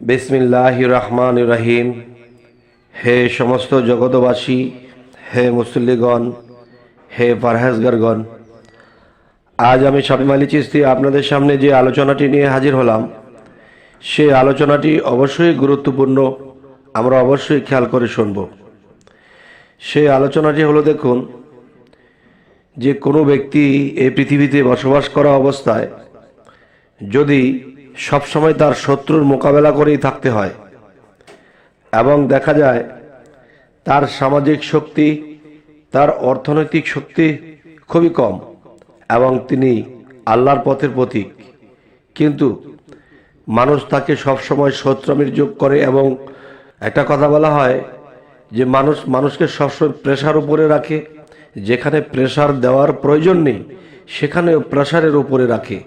বিসমিল্লাহ রহমান রহিম। হে সমস্ত জগতবাসী হে মুসল্লিগণ, হে পারহেজগারগণ, আজ আমি শামিম আলী চিস্তি আপনাদের সামনে যে আলোচনাটি নিয়ে হাজির হলাম, সে আলোচনাটি অবশ্যই গুরুত্বপূর্ণ, আমরা অবশ্যই খেয়াল করে শুনব। সেই আলোচনাটি হলো, দেখুন, যে কোনো ব্যক্তি এই পৃথিবীতে বসবাস করা অবস্থায় যদি সবসময় তার শত্রুর মোকাবেলা করেই থাকতে হয়। এবং দেখা যায়, তার সামাজিক শক্তি, তার অর্থনৈতিক শক্তি খুবই কম এবং তিনি আল্লাহর পথের প্রতীক। কিন্তু মানুষ তাকে সবসময় শত্রামির যোগ করে এবং একটা কথা বলা হয় যে মানুষ, মানুষকে সবসময় প্রেশার উপরে রাখে, যেখানে প্রেশার দেওয়ার প্রয়োজন নেই, সেখানেও প্রেশারের উপরে রাখে।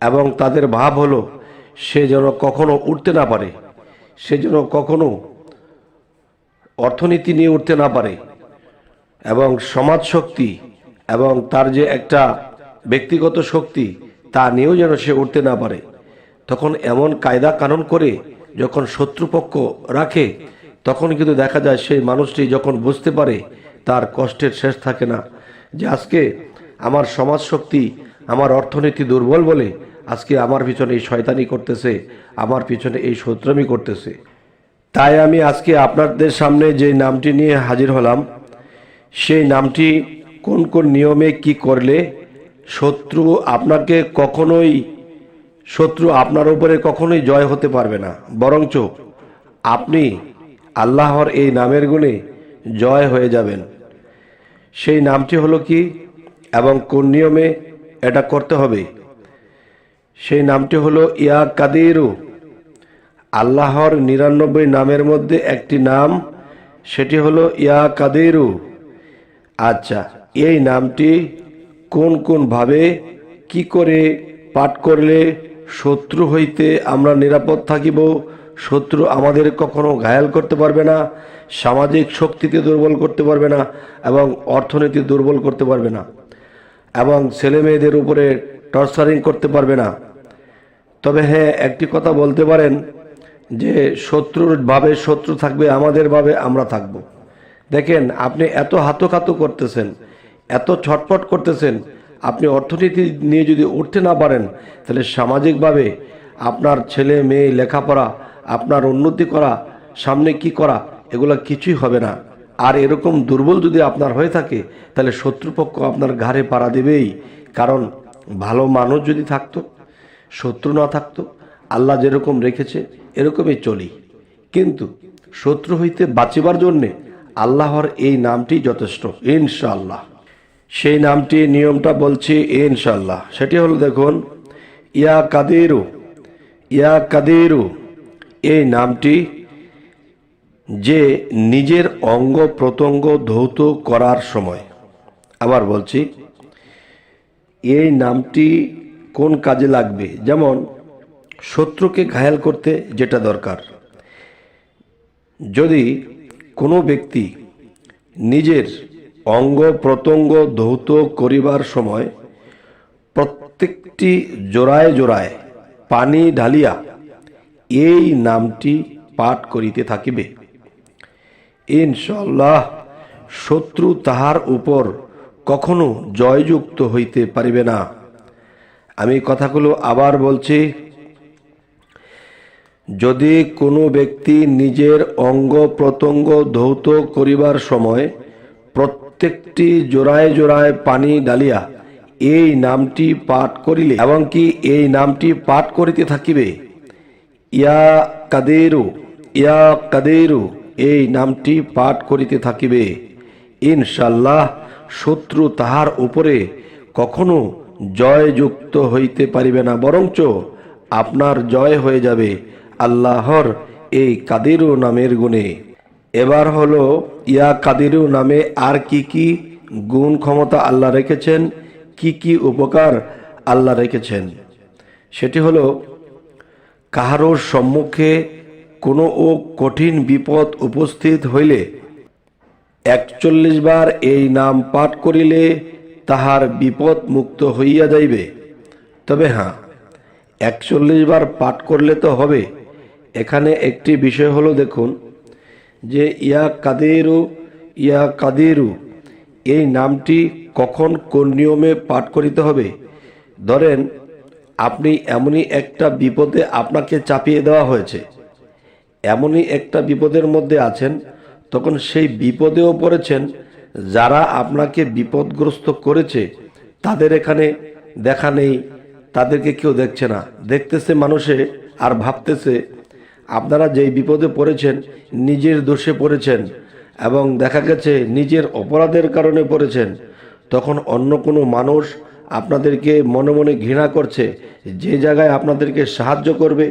এবং তাদের ভাব হলো সে যেন কখনো উঠতে না পারে। সে যেন কখনো অর্থনীতি নিয়ে উঠতে না পারে এবং সমাজ শক্তি এবং তার যে একটা ব্যক্তিগত শক্তি, তা নিয়েও যেন সে উঠতে না পারে। তখন এমন কায়দা কানুন করে যখন শত্রুপক্ষ রাখে, তখন কিন্তু দেখা যায় সেই মানুষটি যখন বুঝতে পারে, তার কষ্টের শেষ থাকে না। যে আজকে আমার সমাজ শক্তি, আমার অর্থনীতি দুর্বল বলে আজকে আমার পিছনে এই শয়তানি করতেছে, আমার পিছনে এই শত্রামি করতেছে। তাই আমি আজকে আপনাদের সামনে যে নামটি নিয়ে হাজির হলাম, সেই নামটি কোন কোন নিয়মে কি করলে শত্রু আপনাকে কখনোই, শত্রু আপনার উপরে কখনোই জয় হতে পারবে না। বরঞ্চ আপনি আল্লাহর এই নামের গুণে জয় হয়ে যাবেন। সেই নামটি হলো কি এবং কোন নিয়মে এটা করতে হবে? সেই নামটি হলো ইয়া কাদিরু। আল্লাহর নিরানব্বই নামের মধ্যে একটি নাম, সেটি হলো ইয়া কাদিরু। আচ্ছা এই নামটি কোন কোন ভাবে, কি করে পাঠ করলে শত্রু হইতে আমরা নিরাপদ থাকিব, শত্রু আমাদের কখনো ঘায়াল করতে পারবে না, সামাজিক শক্তিকে দুর্বল করতে পারবে না, এবং অর্থনীতি দুর্বল করতে পারবে না, এবং ছেলে মেয়েদের উপরে টর্চারিং করতে পারবে না। তবে হ্যাঁ একটি কথা বলতে পারেন যে শত্রুর ভাবে শত্রু থাকবে, আমাদের ভাবে আমরা থাকব। দেখেন, আপনি এত হাতকাতো করতেছেন, এত ছটফট করতেছেন, আপনি অর্থনীতি নিয়ে যদি উঠতে না পারেন, তাহলে সামাজিকভাবে আপনার ছেলে, মেয়ে, লেখাপড়া, আপনার উন্নতি করা, সামনে কি করা, এগুলো কিছুই হবে না। আর এরকম দুর্বল যদি আপনার হয়ে থাকে, তাহলে শত্রুপক্ষ আপনার ঘাড়ে পাড়া দেবেই। কারণ ভালো মানুষ যদি থাকতো শত্রু না থাকতো, আল্লাহ যেরকম রেখেছে, এরকমই চলি। কিন্তু শত্রু হইতে বাঁচিবার জন্যে আল্লাহর এই নামটি যথেষ্ট, ইনশাআল্লাহ। সেই নামটি, নিয়মটা বলছি, ইনশাআল্লাহ। সেটি হলো দেখুন, ইয়া কাদিরু ইয়া কাদিরু, এই নামটি যে নিজের অঙ্গ প্রত্যঙ্গ ধৌত করার সময়। আবার বলছি, এই নামটি কোন কাজে লাগবে? যেমন, শত্রুকে ঘায়াল করতে যেটা দরকার। যদি কোনো ব্যক্তি নিজের অঙ্গ প্রত্যঙ্গ ধৌত করিবার সময় প্রত্যেকটি জোড়ায় জোড়ায় পানি ঢালিয়া এই নামটি পাঠ করিতে থাকিবে। ইনশাল্লাহ শত্রু তাহার উপর কখনো জয়যুক্ত হইতে পারিবে না। আমি কথাগুলো আবার বলছি, যদি কোনো ব্যক্তি নিজের অঙ্গ প্রত্যঙ্গ ধৌত করিবার সময় প্রত্যেকটি জোড়ায় জোড়ায় পানি ডালিয়া এই নামটি পাঠ করিলে এবং কি এই নামটি পাঠ করিতে থাকিবে, ইয়া কাদেরু ইয়া কাদেরু, এই নামটি পাঠ করিতে থাকিবে। ইনশাল্লাহ শত্রু তাহার উপরে কখনো জয়যুক্ত হইতে পারিবে না। বরঞ্চ আপনার জয় হয়ে যাবে আল্লাহর এই কাদিরু নামের গুণে। এবার হলো, ইয়া কাদিরু নামে আর কি কি গুণ ক্ষমতা আল্লাহ রেখেছেন, কি কি উপকার আল্লাহ রেখেছেন? সেটি হলো, কাহারোর সম্মুখে কোনো ও কঠিন বিপদ উপস্থিত হইলে একচল্লিশ বার এই নাম পাঠ করিলে তাহার বিপদ মুক্ত হইয়া যাইবে। তবে হ্যাঁ একচল্লিশ বার পাঠ করলে তো হবে। এখানে একটি বিষয় হলো দেখুন, যে ইয়া কাদেরু ইয়া কাদেরু, এই নামটি কখন কোন নিয়মে পাঠ করিতে হবে? ধরেন, আপনি এমনই একটা বিপদে আপনাকে চাপিয়ে দেওয়া হয়েছে। এমনই একটা বিপদের মধ্যে আছেন, তখন সেই বিপদেও পড়েছেন যারা আপনাকে বিপদগ্রস্ত করেছে, তাদের এখানে দেখা নেই, তাদেরকে কেউ দেখছে না। দেখতেছে মানুষে আর ভাবতেছে, আপনারা যেই বিপদে পড়েছেন, নিজের দোষে পড়েছেন এবং দেখা গেছে নিজের অপরাধের কারণে পড়েছেন, তখন অন্য কোনো মানুষ আপনাদেরকে মনে মনে ঘৃণা করছে, যে জায়গায় আপনাদেরকে সাহায্য করবে,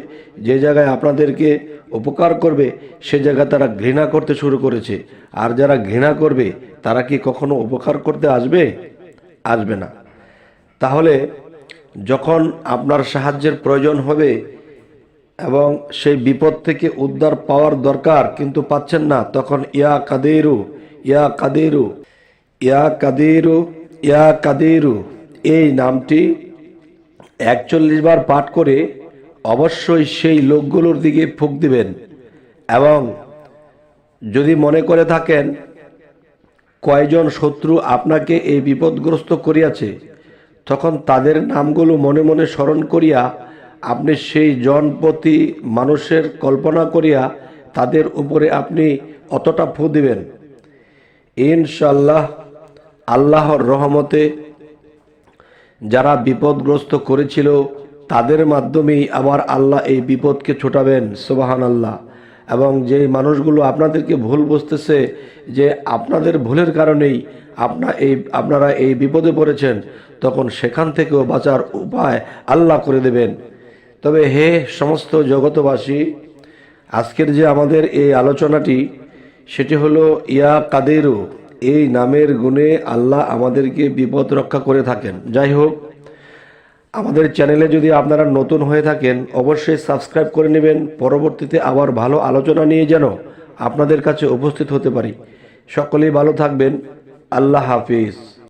যে জায়গায় আপনাদেরকে উপকার করবে, সে জায়গায় তারা ঘৃণা করতে শুরু করেছে। আর যারা ঘৃণা করবে, তারা কি কখনো উপকার করতে আসবে? আসবে না। তাহলে যখন আপনার সাহায্যের প্রয়োজন হবে এবং সেই বিপদ থেকে উদ্ধার পাওয়ার দরকার কিন্তু পাচ্ছেন না, তখন ইয়া কাদেরু ইয়া কাদেরু ইয়া কাদেরু ইয়া কাদেরু। এই নামটি একচল্লিশ বার পাঠ করে অবশ্যই সেই লোকগুলোর দিকে ফুক দিবেন। এবং যদি মনে করে থাকেন, কয়জন শত্রু আপনাকে এই বিপদগ্রস্ত করিয়াছে, তখন তাদের নামগুলো মনে মনে স্মরণ করিয়া আপনি সেই জনপতি মানুষের কল্পনা করিয়া তাদের উপরে আপনি অতটা ফু দিবেন। ইনশাল্লাহ আল্লাহর রহমতে যারা বিপদগ্রস্ত করেছিল, তাদের মাধ্যমেই আবার আল্লাহ এই বিপদকে ছোটাবেন সোবাহান আল্লাহ এবং যে মানুষগুলো আপনাদেরকে ভুল বুঝতেছে, যে আপনাদের ভুলের কারণেই আপনা এই, আপনারা এই বিপদে পড়েছেন, তখন সেখান থেকেও বাঁচার উপায় আল্লাহ করে দেবেন। তবে হে সমস্ত জগতবাসী আজকের যে আমাদের এই আলোচনাটি, সেটি হলো, ইয়া কাদেরু এই নামের গুণে আল্লাহ আমাদেরকে বিপদ রক্ষা করে থাকেন। যাই হোক আমাদের চ্যানেলে যদি আপনারা নতুন হয়ে থাকেন, অবশ্যই সাবস্ক্রাইব করে নেবেন। পরবর্তীতে আবার ভালো আলোচনা নিয়ে যেন আপনাদের কাছে উপস্থিত হতে পারি। সকলেই ভালো থাকবেন। আল্লাহ হাফিজ।